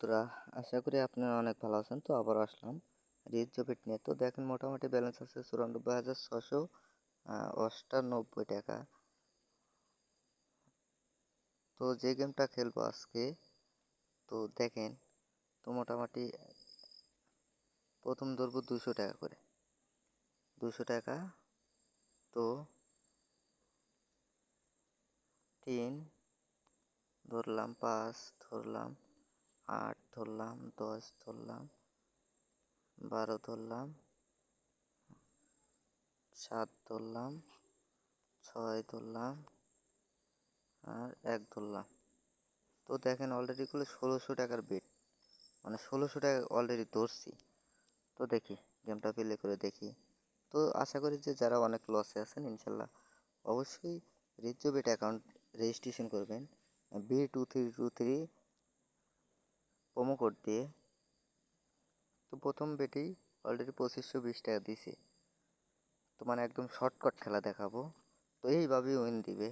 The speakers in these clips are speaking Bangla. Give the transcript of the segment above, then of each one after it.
বন্ধুরা, আশা করি আপনারা অনেক ভালো আছেন, তো আবার আসলাম। রিচ জবিট নিয়ে। তো দেখেন, মোটামুটি ব্যালেন্স আছে চুরানব্বই হাজার ছশো অষ্টানব্বই টাকা। তো যে গেমটা খেলব আজকে, তো দেখেন, তো মোটামুটি প্রথম ধরবো দুশো টাকা করে। দুশো টাকা, তো তিন, ধরলাম পাঁচ, ধরলাম আট ধরলাম, দশ ধরলাম, বারো ধরলাম, সাত ধরলাম, ছয় ধরলাম আর এক ধরলাম। তো দেখেন অলরেডি করলে ষোলোশো টাকার বেট মানে ষোলোশো টাকা অলরেডি ধরছি। তো দেখি গেমটা প্লে করে দেখি। তো আশা করি যে যারা অনেক লসে আছেন, ইনশাল্লাহ অবশ্যই রিজো বেট অ্যাকাউন্ট রেজিস্ট্রেশন করবেন। B two three two three code দিয়ে। তো প্রথম বেটেই অলরেডি পঁচিশশো বিশ টাকা দিছে তো মানে একদম শর্টকাট খেলা দেখাবো। তো এইভাবেই উইন দিবে।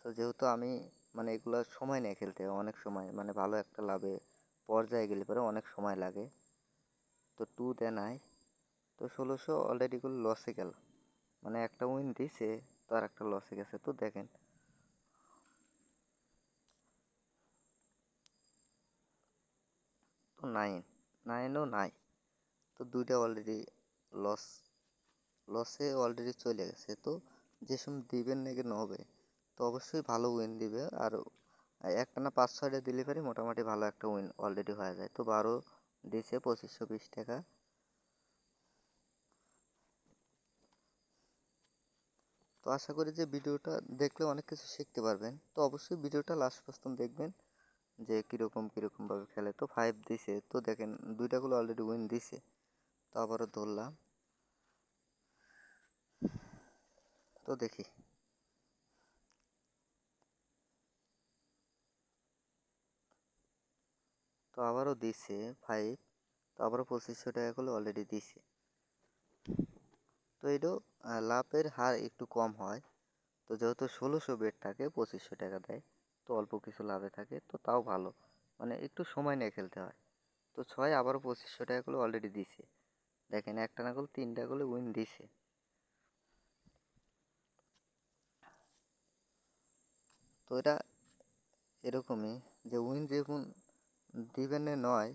তো যেহেতু আমি মানে এগুলো সময় নিয়ে খেলতে অনেক সময় মানে ভালো একটা লাভে পর্যায়ে গেলে পরে অনেক সময় লাগে। তো টু দেয় নাই। তো ষোলোশো অলরেডি লসে গেল। মানে একটা উইন দিছে তো আর একটা লসে গেছে। তো দেখেন তো নাইন নাইনও নাই। তো দুইটা অলরেডি লস লসে অলরেডি চলে গেছে। তো যে সময় দিবেন নাকি হবে? তো অবশ্যই ভালো উইন দিবে। আর একটা না পাঁচ, ছয়টা দিলে মোটামুটি ভালো একটা উইন অলরেডি হয়ে যায়। তো বারো দিছে পঁচিশশো বিশ টাকা। তো আশা করি যে ভিডিওটা দেখলে অনেক কিছু শিখতে পারবেন। তো অবশ্যই ভিডিওটা লাস্ট পর্যন্ত দেখবেন। যে কীরকম কীরকমভাবে খেলে। তো ফাইভ দিছে। তো দেখেন দুইটাগুলো অলরেডি উইন দিছে। তো আবারও ধরলাম। তো দেখি। তো আবারও দিছে ফাইভ তো আবারও পঁচিশশো টাকা অলরেডি দিছে। তো এটাও লাভের হার একটু কম হয়। তো যেহেতু ষোলোশো বেড থাকে, পঁচিশশো টাকা দেয়। তো অল্প কিছু লাভে থাকে, তো তাও ভালো। মানে একটু সময় নিয়ে খেলতে হয়। তো ছয় আবারও পঁচিশশো টাকা করে অলরেডি দিছে। দেখেন একটা না করলে তিনটা করে উইন দিছে। তো এটা এরকমই যে উইন যখন দিবেন নয়,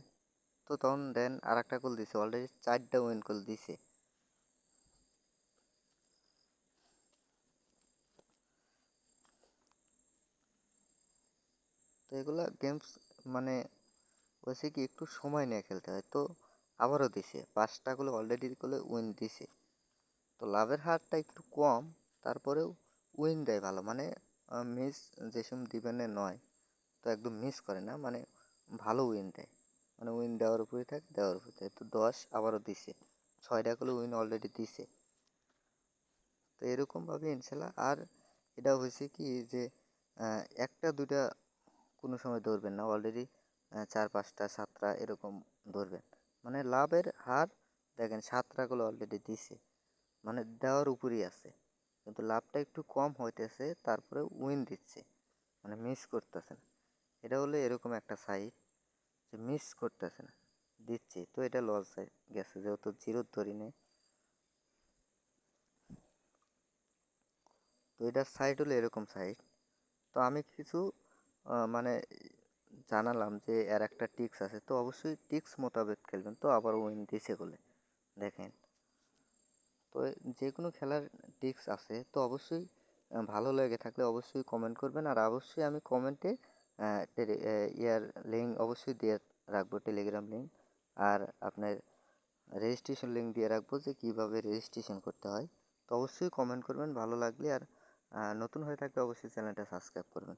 তো তখন দেন আর একটা কল দিছে। অলরেডি চারটা উইন কল দিছে। তো এগুলা গেমস মানে হয়েছে কি একটু সময় নিয়ে খেলতে হয়। তো আবারও দিছে পাঁচটাগুলো অলরেডি করে উইন দিছে। তো লাভের হারটা একটু কম, তারপরেও উইন দেয় ভালো। মানে মিস যেসব দিবেনে নয়, তো একদম মিস করে না। মানে ভালো উইন দেয়। মানে উইন দেওয়ার উপরে থাকে, দেওয়ার উপরে থাকে। তো দশ আবারও দিছে। ছয়টা করে উইন অলরেডি দিছে। তো এরকমভাবে ইনশাল্লাহ। আর এটা হয়েছে কি যে একটা দুটা কোনো সময় ধরবেন না। অলরেডি চার, পাঁচটা, সাতটা এরকম ধরবেন। মানে লাভের হার দেখেন, সাতটাগুলো অলরেডি দিছে। মানে দেওয়ার উপরেই আছে। কিন্তু লাভটা একটু কম হইতেছে, তারপরে উইন দিচ্ছে। মানে মিস করতেছে না। এটা হলো এরকম একটা সাইট যে মিস করতেছে না। দিচ্ছে। তো এটা লস গেছে, যেহেতু জিরোর ধরি নেই। তো এটার সাইট হলো এরকম সাইট তো আমি কিছু মানে জানালাম যে এর একটা টিক্স আছে। তো অবশ্যই টিক্স মোতাবেক খেলবেন। তো আবার উইন দিছে বলে। দেখেন। তো যে কোনো খেলার টিক্স আছে, তো অবশ্যই ভালো লেগে থাকলে অবশ্যই কমেন্ট করবেন। আর অবশ্যই আমি কমেন্টে ইয়ার লিঙ্ক অবশ্যই দিয়ে রাখব টেলিগ্রাম লিঙ্ক আর আপনার রেজিস্ট্রেশন লিঙ্ক দিয়ে রাখব যে কীভাবে রেজিস্ট্রেশন করতে হয়। তো অবশ্যই কমেন্ট করবেন। ভালো লাগলে আর নতুন হয়ে থাকলে অবশ্যই চ্যানেলটা সাবস্ক্রাইব করবেন।